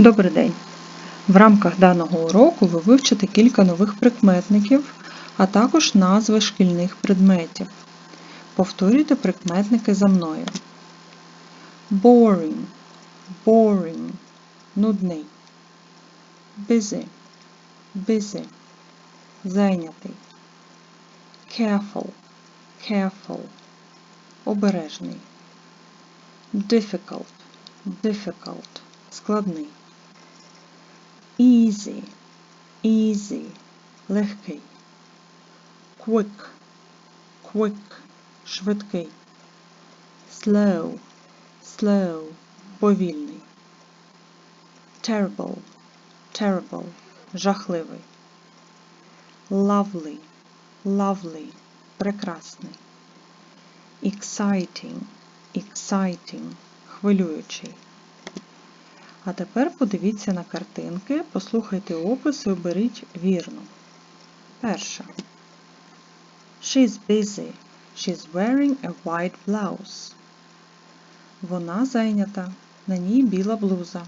Добрий день! В рамках даного уроку ви вивчите кілька нових прикметників, а також назви шкільних предметів. Повторюйте прикметники за мною. Boring, boring, нудний. Busy, busy, зайнятий. Careful, careful, обережний. Difficult, difficult, складний. Easy, easy, легкий. Quick, quick, швидкий. Slow, slow, повільний. Terrible, terrible, жахливий. Lovely, lovely, прекрасний. Exciting, exciting, хвилюючий. А тепер подивіться на картинки, послухайте опис і оберіть вірно. Перша. She's busy. She's wearing a white blouse. Вона зайнята. На ній біла блуза.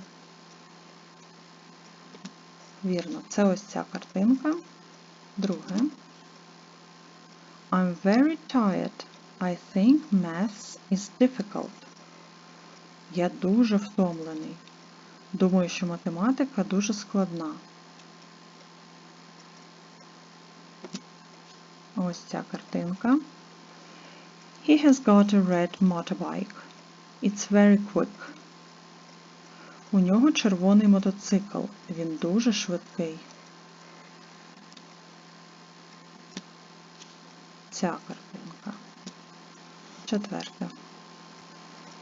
Вірно, це ось ця картинка. Друге. I'm very tired. I think maths is difficult. Я дуже втомлений. Думаю, що математика дуже складна. Ось ця картинка. He has got a red motorbike. It's very quick. У нього червоний мотоцикл. Він дуже швидкий. Ця картинка. Четверта.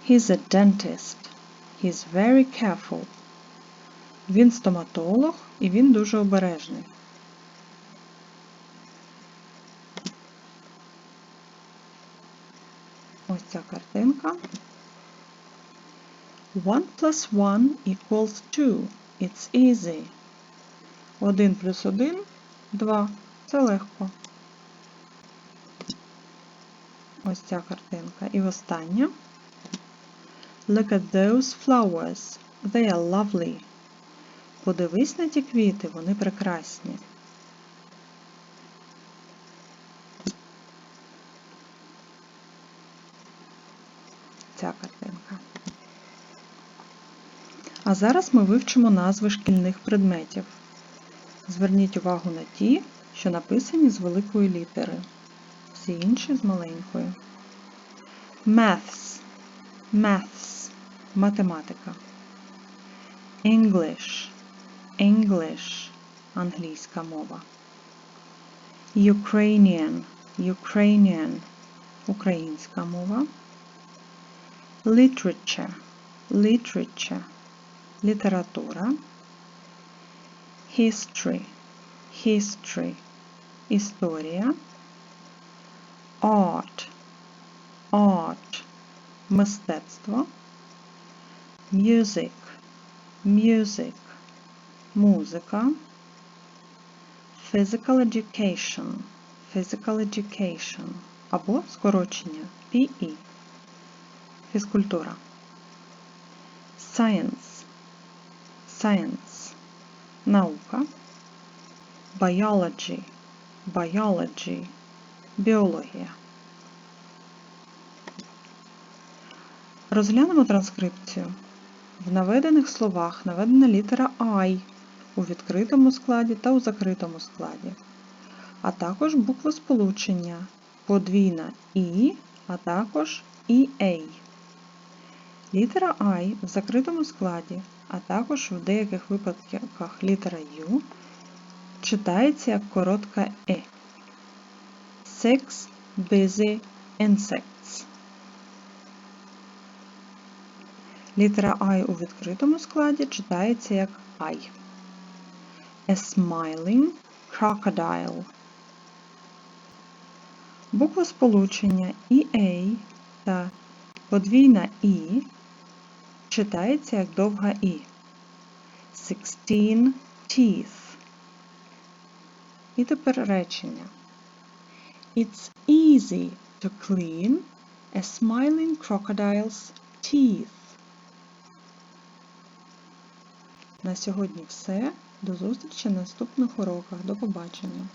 He's a dentist. He's very careful. Він стоматолог і він дуже обережний. Ось ця картинка. One plus one equals two. It's easy. Один плюс один – два. Це легко. Ось ця картинка. І остання. Look at those flowers. They are lovely. Подивись на ті квіти, вони прекрасні. Ця картинка. А зараз ми вивчимо назви шкільних предметів. Зверніть увагу на ті, що написані з великої літери. Всі інші з маленької. Maths. Maths. Математика. English. English. Англійська мова. Ukrainian. Ukrainian. Українська мова. Literature. Literature. Література. History. History. Історія. Art. Art. Мистецтво. Music. Music. Музика. Physical education. Physical education. Або скорочення PE. Фізкультура. Science. Science. Наука. Biology. Biology. Біологія. Розглянемо транскрипцію. В наведених словах наведена літера I у відкритому складі та у закритому складі, а також букви сполучення подвійна І, а також EA. Літера I в закритому складі, а також в деяких випадках літера U читається як коротка E. Six busy insects. Літера I у відкритому складі читається як I. A smiling crocodile. Буква сполучення EA та подвійна І читається як довга І. Sixteen teeth. І тепер речення. It's easy to clean a smiling crocodile's teeth. На сьогодні все. До зустрічі на наступних уроках. До побачення!